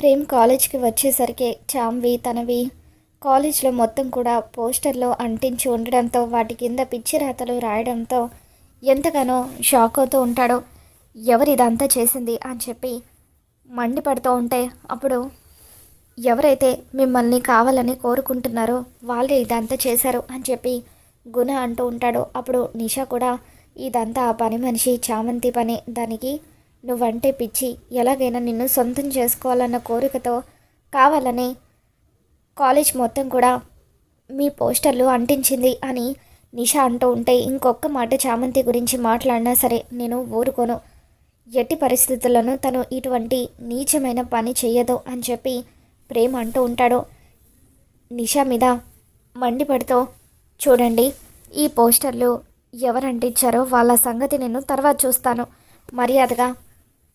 ప్రేమ్ కాలేజ్కి వచ్చేసరికి చామ్వి తనవి కాలేజ్లో మొత్తం కూడా పోస్టర్లో అంటించి ఉండడంతో వాటి కింద పిచ్చి రాతలు రాయడంతో ఎంతగానో షాక్ అవుతూ ఉంటాడో. ఎవరు ఇదంతా చేసింది అని చెప్పి మండిపడుతూ ఉంటే అప్పుడు ఎవరైతే మిమ్మల్ని కావాలని కోరుకుంటున్నారో వాళ్ళే ఇదంతా చేశారు అని చెప్పి గుణ అంటూ ఉంటాడు. అప్పుడు నిషా కూడా ఇదంతా ఆ పని మనిషి చామంతి పని. దానికి నువ్వంటే పిచ్చి. ఎలాగైనా నిన్ను సొంతం చేసుకోవాలన్న కోరికతో కావాలని కాలేజ్ మొత్తం కూడా మీ పోస్టర్లు అంటించింది అని నిషా అంటూ ఉంటే ఇంకొక మాట చామంతి గురించి మాట్లాడినా సరే నేను ఊరుకోను. ఎట్టి పరిస్థితుల్లోనూ తను ఇటువంటి నీచమైన పని చేయదు అని చెప్పి ప్రేమ అంటూ ఉంటాడు. నిషా మీద మండిపడుతూ చూడండి ఈ పోస్టర్లు ఎవరు అంటించారో వాళ్ళ సంగతి నేను తర్వాత చూస్తాను. మర్యాదగా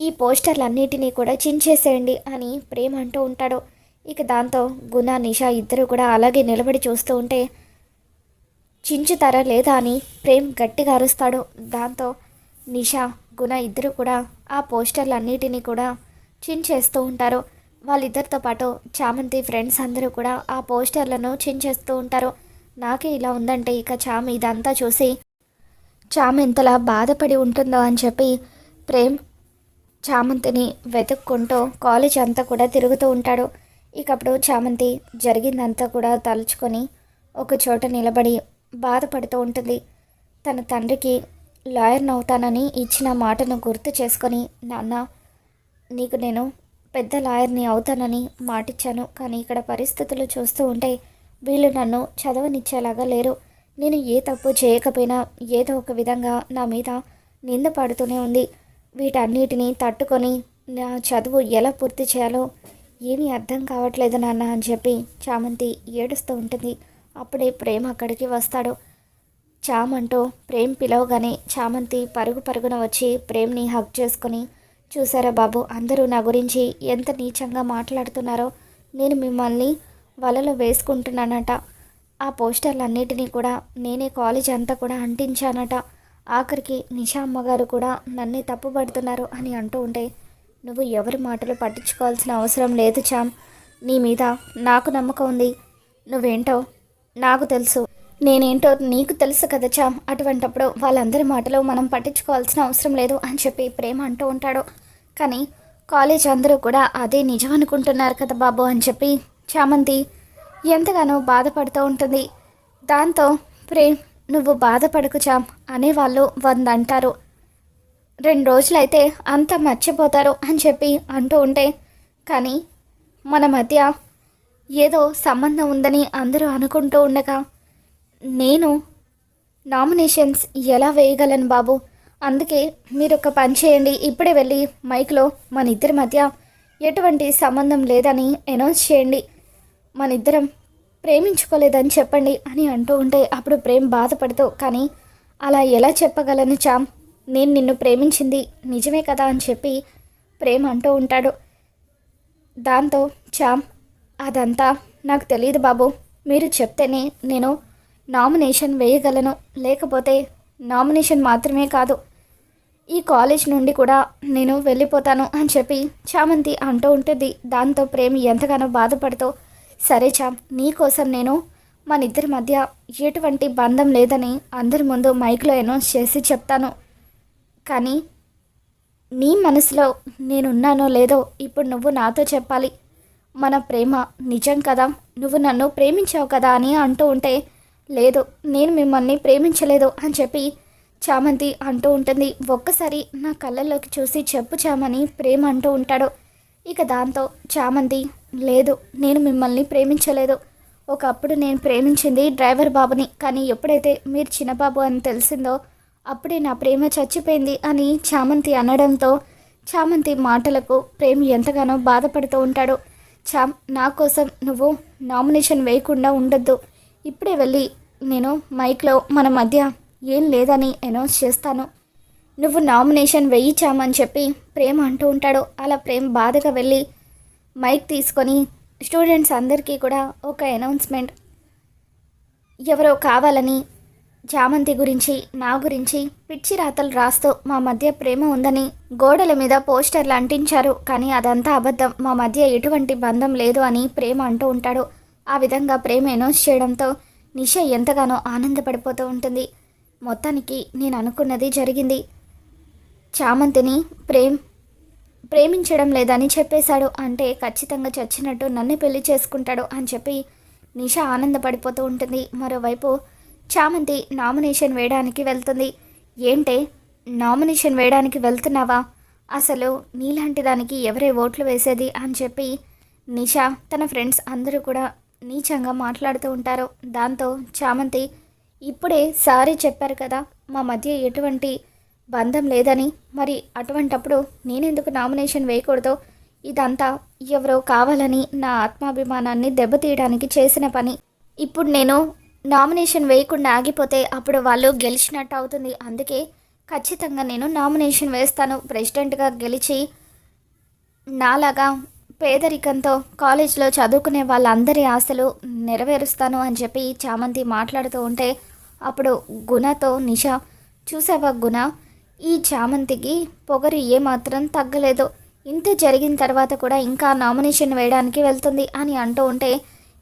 ఈ పోస్టర్లన్నిటినీ కూడా చించేసేయండి అని ప్రేమ అంటూ ఉంటాడు. ఇక దాంతో గుణ నిషా ఇద్దరు కూడా అలాగే నిలబడి చూస్తూ ఉంటే చించుతారా లేదా అని ప్రేమ్ గట్టిగా అరుస్తాడు. దాంతో నిషా గుణ ఇద్దరు కూడా ఆ పోస్టర్లన్నిటినీ కూడా చించేస్తూ ఉంటారు. వాళ్ళిద్దరితో పాటు చామంతి ఫ్రెండ్స్ అందరూ కూడా ఆ పోస్టర్లను చించేస్తూ ఉంటారు. నాకే ఇలా ఉందంటే ఇక చామ ఇదంతా చూసి చామ ఎంతలా బాధపడి ఉంటుందో అని చెప్పి ప్రేమ్ చామంతిని వెతుక్కుంటూ కాలేజ్ అంతా కూడా తిరుగుతూ ఉంటాడు. ఇక అప్పుడు చామంతి జరిగిందంతా కూడా తలుచుకొని ఒక చోట నిలబడి బాధపడుతూ ఉంటుంది. తన తండ్రికి లాయర్ని అవుతానని ఇచ్చిన మాటను గుర్తు చేసుకొని నాన్న నీకు నేను పెద్ద లాయర్ని అవుతానని మాటిచ్చాను. కానీ ఇక్కడ పరిస్థితులు చూస్తూ ఉంటే వీళ్ళు నన్ను చదవనిచ్చేలాగా లేరు. నేను ఏ తప్పు చేయకపోయినా ఏదో ఒక విధంగా నా మీద నింద పడుతూనే ఉంది. వీటన్నిటిని తట్టుకొని నా చదువు ఎలా పూర్తి చేయాలో ఏమీ అర్థం కావట్లేదు నాన్న అని చెప్పి చామంతి ఏడుస్తూ ఉంటుంది. అప్పుడే ప్రేమ అక్కడికి వస్తాడు. చామంటూ ప్రేమ్ పిలవగానే చామంతి పరుగు పరుగున వచ్చి ప్రేమ్ని హక్ చేసుకొని చూసారా బాబు అందరూ నా గురించి ఎంత నీచంగా మాట్లాడుతున్నారో నేను మిమ్మల్ని వలలో వేసుకుంటున్నానట. ఆ పోస్టర్లన్నిటినీ కూడా నేనే కాలేజ్ అంతా కూడా అంటించానట. ఆఖరికి నిషా అమ్మగారు కూడా నన్నే తప్పుపడుతున్నారు అని అంటూ ఉంటే నువ్వు ఎవరి మాటలు పట్టించుకోవాల్సిన అవసరం లేదు చామ్ నీ మీద నాకు నమ్మకం ఉంది. నువ్వేంటో నాకు తెలుసు. నేనేంటో నీకు తెలుసు కదా చామ్ అటువంటప్పుడు వాళ్ళందరి మాటలు మనం పట్టించుకోవాల్సిన అవసరం లేదు అని చెప్పి ప్రేమ అంటూ ఉంటాడు. కానీ కాలేజ్ అందరూ కూడా అదే నిజం అనుకుంటున్నారు కదా బాబు అని చెప్పి చామంతి ఎంతగానో బాధపడుతూ ఉంటుంది. దాంతో ప్రేమ్ నువ్వు బాధపడకు చామ్ అనేవాళ్ళు వందంటారు. రెండు రోజులైతే అంత మర్చిపోతారు అని చెప్పి అంటూ ఉంటే కానీ మన మధ్య ఏదో సంబంధం ఉందని అందరూ అనుకుంటూ ఉండగా నేను నామినేషన్స్ ఎలా వేయగలను బాబు? అందుకే మీరు ఒక పని చేయండి ఇప్పుడే వెళ్ళి మైక్లో మన ఇద్దరి మధ్య ఎటువంటి సంబంధం లేదని అనౌన్స్ చేయండి. మన ఇద్దరం ప్రేమించుకోలేదని చెప్పండి అని అంటూ ఉంటే అప్పుడు ప్రేమ్ బాధపడుతూ కానీ అలా ఎలా చెప్పగలను చామ్? నేను నిన్ను ప్రేమించింది నిజమే కదా? అని చెప్పి ప్రేమ్ అంటూ ఉంటాడు. దాంతో చామ్ అదంతా నాకు తెలియదు బాబు. మీరు చెప్తేనే నేను నామినేషన్ వేయగలను. లేకపోతే నామినేషన్ మాత్రమే కాదు. ఈ కాలేజ్ నుండి కూడా నేను వెళ్ళిపోతాను అని చెప్పి చామంతి అంటూ ఉంటుంది. దాంతో ప్రేమ్ ఎంతగానో బాధపడుతూ సరే చామ్ నీకోసం నేను మన ఇద్దరి మధ్య ఎటువంటి బంధం లేదని అందరి ముందు మైక్లో అనౌన్స్ చేసి చెప్తాను. కానీ నీ మనసులో నేనున్నానో లేదో ఇప్పుడు నువ్వు నాతో చెప్పాలి. మన ప్రేమ నిజం కదా నువ్వు నన్ను ప్రేమించావు కదా అని అంటూ ఉంటే లేదు నేను మిమ్మల్ని ప్రేమించలేదు అని చెప్పి చామంతి అంటూ ఉంటుంది. ఒక్కసారి నా కళ్ళల్లోకి చూసి చెప్పు చామని ప్రేమ అంటూ ఉంటాడు. ఇక దాంతో చామంతి లేదు నేను మిమ్మల్ని ప్రేమించలేదు. ఒకప్పుడు నేను ప్రేమించింది డ్రైవర్ బాబుని కానీ ఎప్పుడైతే మీరు చిన్నబాబు అని తెలిసిందో అప్పుడే నా ప్రేమ చచ్చిపోయింది అని చామంతి అనడంతో చామంతి మాటలకు ప్రేమ ఎంతగానో బాధపడుతూ ఉంటాడు. చామ్ నా కోసం నువ్వు నామినేషన్ వేయకుండా ఉండొద్దు. ఇప్పుడే వెళ్ళి నేను మైక్లో మన మధ్య ఏం లేదని అనౌన్స్ చేస్తాను. నువ్వు నామినేషన్ వేయించామని చెప్పి ప్రేమ అంటూ ఉంటాడు. అలా ప్రేమ బాధగా వెళ్ళి మైక్ తీసుకొని స్టూడెంట్స్ అందరికీ కూడా ఒక అనౌన్స్మెంట్. ఎవరో కావాలని చామంతి గురించి నా గురించి పిచ్చి రాతలు రాస్తూ మా మధ్య ప్రేమ ఉందని గోడల మీద పోస్టర్లు అంటించారు. కానీ అదంతా అబద్ధం. మా మధ్య ఎటువంటి బంధం లేదు అని ప్రేమ అంటూ ఉంటాడు. ఆ విధంగా ప్రేమ ఎనౌన్స్ చేయడంతో నిష ఎంతగానో ఆనందపడిపోతూ ఉంటుంది. మొత్తానికి నేను అనుకున్నది జరిగింది. చామంతిని ప్రేమ్ ప్రేమించడం లేదని చెప్పేశాడు. అంటే ఖచ్చితంగా చచ్చినట్టు నన్ను పెళ్ళి చేసుకుంటాడు అని చెప్పి నిష ఆనందపడిపోతూ ఉంటుంది. మరోవైపు చామంతి నామినేషన్ వేయడానికి వెళ్తుంది. ఏంటే నామినేషన్ వేయడానికి వెళ్తున్నావా? అసలు నీలాంటి దానికి ఎవరే ఓట్లు వేసేది అని చెప్పి నిషా తన ఫ్రెండ్స్ అందరూ కూడా నీచంగా మాట్లాడుతూ ఉంటారు. దాంతో చామంతి ఇప్పుడే సారీ చెప్పారు కదా మా మధ్య ఎటువంటి బంధం లేదని. మరి అటువంటప్పుడు నేనెందుకు నామినేషన్ వేయకూడదు? ఇదంతా ఎవరో కావాలని నా ఆత్మాభిమానాన్ని దెబ్బతీయడానికి చేసిన పని. ఇప్పుడు నేను నామినేషన్ వేయకుండా ఆగిపోతే అప్పుడు వాళ్ళు గెలిచినట్టు అవుతుంది. అందుకే ఖచ్చితంగా నేను నామినేషన్ వేస్తాను. ప్రెసిడెంట్గా గెలిచి నాలాగా పేదరికంతో కాలేజ్లో చదువుకునే వాళ్ళందరి ఆశలు నెరవేరుస్తాను అని చెప్పి చామంతి మాట్లాడుతూ ఉంటే అప్పుడు గుణతో నిషా చూసావా గుణ? ఈ చామంతికి పొగరు ఏమాత్రం తగ్గలేదు. ఇంత జరిగిన తర్వాత కూడా ఇంకా నామినేషన్ వేయడానికి వెళ్తుంది అని అంటూ ఉంటే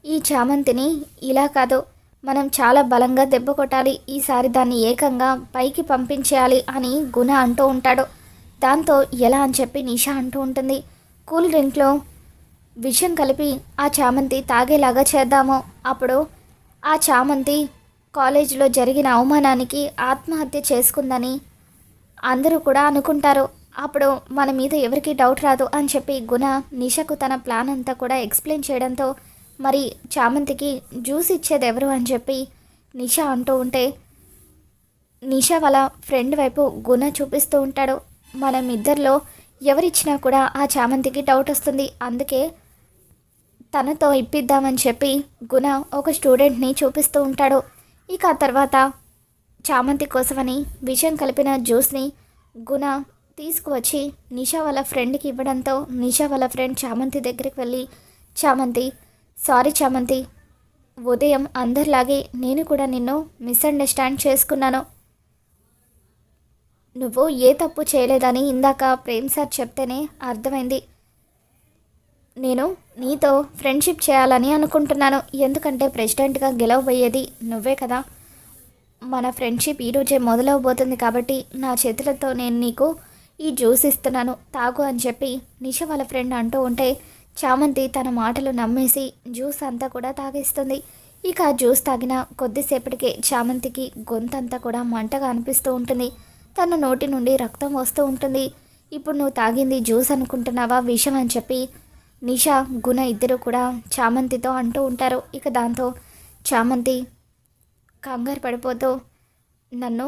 ఈ చామంతిని ఇలా కాదు మనం చాలా బలంగా దెబ్బ కొట్టాలి ఈసారి దాన్ని ఏకంగా పైకి పంపించేయాలి అని గుణ అంటూ ఉంటాడు. దాంతో ఎలా అని చెప్పి నిషా అంటూ ఉంటుంది. కూల్ డ్రింక్లో విషం కలిపి ఆ చామంతి తాగేలాగా చేద్దాము. అప్పుడు ఆ చామంతి కాలేజీలో జరిగిన అవమానానికి ఆత్మహత్య చేసుకుందని అందరూ కూడా అనుకుంటారు. అప్పుడు మన మీద ఎవరికి డౌట్ రాదు అని చెప్పి గుణ నిషకు తన ప్లాన్ అంతా కూడా ఎక్స్ప్లెయిన్ చేయడంతో మరి చామంతికి జ్యూస్ ఇచ్చేది ఎవరు అని చెప్పి నిష అంటూ ఉంటే నిష వాళ్ళ ఫ్రెండ్ వైపు గుణ చూపిస్తూ ఉంటాడు. మనం ఇద్దరిలో ఎవరిచ్చినా కూడా ఆ చామంతికి డౌట్ వస్తుంది. అందుకే తనతో ఇప్పిద్దామని చెప్పి గుణ ఒక స్టూడెంట్ని చూపిస్తూ ఉంటాడు. ఇక ఆ తర్వాత చామంతి కోసమని విషం కలిపిన జ్యూస్ని గుణ తీసుకువచ్చి నిషా వాళ్ళ ఫ్రెండ్కి ఇవ్వడంతో నిషా వాళ్ళ ఫ్రెండ్ చామంతి దగ్గరికి వెళ్ళి చామంతి సారీ చామంతి ఉదయం అందరిలాగే నేను కూడా నిన్ను మిస్అండర్స్టాండ్ చేసుకున్నాను. నువ్వు ఏ తప్పు చేయలేదని ఇందాక ప్రేమ్ సార్ చెప్తేనే అర్థమైంది. నేను నీతో ఫ్రెండ్షిప్ చేయాలని అనుకుంటున్నాను. ఎందుకంటే ప్రెసిడెంట్గా గెలవబోయేది నువ్వే కదా. మన ఫ్రెండ్షిప్ ఈరోజే మొదలవబోతుంది కాబట్టి నా చేతులతో నేను నీకు ఈ జ్యూస్ ఇస్తున్నాను. తాగు అని చెప్పి నిష వాళ్ళ ఫ్రెండ్ అంటూ ఉంటే చామంతి తన మాటలు నమ్మేసి జ్యూస్ అంతా కూడా తాగేస్తుంది. ఇక ఆ జ్యూస్ తాగిన కొద్దిసేపటికే చామంతికి గొంతంతా కూడా మంటగా అనిపిస్తూ ఉంటుంది. తన నోటి నుండి రక్తం వస్తూ ఉంటుంది. ఇప్పుడు నువ్వు తాగింది జ్యూస్ అనుకుంటున్నావా విషం? అని చెప్పి నిషా గుణ ఇద్దరు కూడా చామంతితో అంటూ ఉంటారు. ఇక దాంతో చామంతి కంగారు పడిపోతూ నన్ను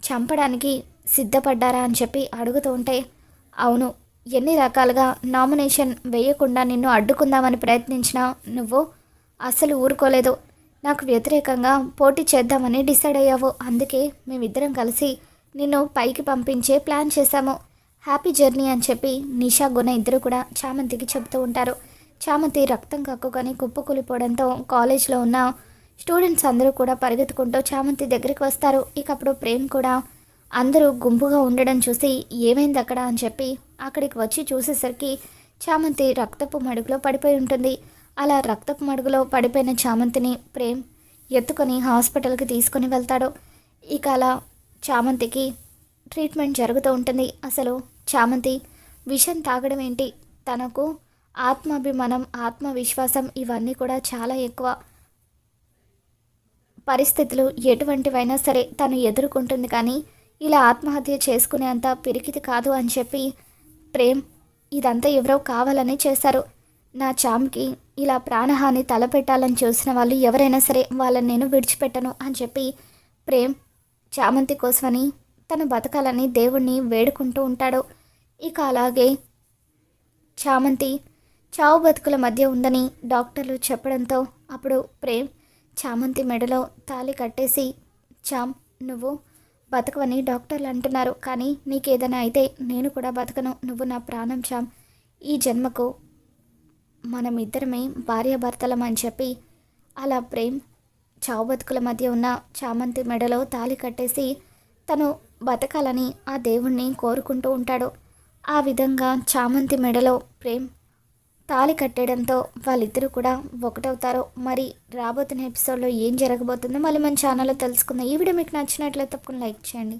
చంపడానికి సిద్ధపడ్డారా అని చెప్పి అడుగుతూ ఉంటే అవును ఎన్ని రకాలుగా నామినేషన్ వేయకుండా నిన్ను అడ్డుకుందామని ప్రయత్నించినా నువ్వు అసలు ఊరుకోలేదు. నాకు వ్యతిరేకంగా పోటీ చేద్దామని డిసైడ్ అయ్యావు. అందుకే మేమిద్దరం కలిసి నిన్ను పైకి పంపించే ప్లాన్ చేశాము. హ్యాపీ జర్నీ అని చెప్పి నిషా గుణ ఇద్దరు కూడా చామంతికి చెబుతూ ఉంటారు. చామంతి రక్తం కక్కుకొని కుప్పకూలిపోవడంతో కాలేజ్లో ఉన్న స్టూడెంట్స్ అందరూ కూడా పరిగెత్తుకుంటూ చామంతి దగ్గరికి వస్తారు. ఇక అప్పుడు ప్రేమ్ కూడా అందరూ గుంపుగా ఉండడం చూసి ఏమైంది అక్కడ అని చెప్పి అక్కడికి వచ్చి చూసేసరికి చామంతి రక్తపు మడుగులో పడిపోయి ఉంటుంది. అలా రక్తపు మడుగులో పడిపోయిన చామంతిని ప్రేమ్ ఎత్తుకొని హాస్పిటల్కి తీసుకొని వెళ్తాడు. ఇక అలా చామంతికి ట్రీట్మెంట్ జరుగుతూ ఉంటుంది. అసలు చామంతి విషం తాగడం ఏంటి? తనకు ఆత్మాభిమానం ఆత్మవిశ్వాసం ఇవన్నీ కూడా చాలా ఎక్కువ. పరిస్థితులు ఎటువంటివైనా సరే తను ఎదుర్కొంటుంది కానీ ఇలా ఆత్మహత్య చేసుకునేంత పిరికిది కాదు అని చెప్పి ప్రేమ్ ఇదంతా ఎవరో కావాలని చేశారు. నా చామ్కి ఇలా ప్రాణహాని తలపెట్టాలని చూసిన వాళ్ళు ఎవరైనా సరే వాళ్ళని నేను విడిచిపెట్టను అని చెప్పి ప్రేమ్ చామంతి కోసమని తను బతకాలని దేవుణ్ణి వేడుకుంటూ ఉంటాడు. ఇక అలాగే చామంతి చావు బతుకుల మధ్య ఉందని డాక్టర్లు చెప్పడంతో అప్పుడు ప్రేమ్ చామంతి మెడలో తాలి కట్టేసి చామ్ నువ్వు బతకవని డాక్టర్లు అంటున్నారు. కానీ నీకేదైనా అయితే నేను కూడా బతకను. నువ్వు నా ప్రాణం చామ్. ఈ జన్మకు మనమిద్దరమే భార్యాభర్తలం అని చెప్పి అలా ప్రేమ్ చావు బతుకుల మధ్య ఉన్న చామంతి మెడలో తాలి కట్టేసి తను బతకాలని ఆ దేవుణ్ణి కోరుకుంటూ ఉంటాడు. ఆ విధంగా చామంతి మెడలో ప్రేమ్ తాళి కట్టేయడంతో వాళ్ళిద్దరూ కూడా ఒకటవుతారు. మరి రాబోతున్న ఎపిసోడ్లో ఏం జరగబోతుందో మళ్ళీ మన ఛానల్లో తెలుసుకుందాం. ఈ వీడియో మీకు నచ్చినట్లయితే తప్పకుండా లైక్ చేయండి.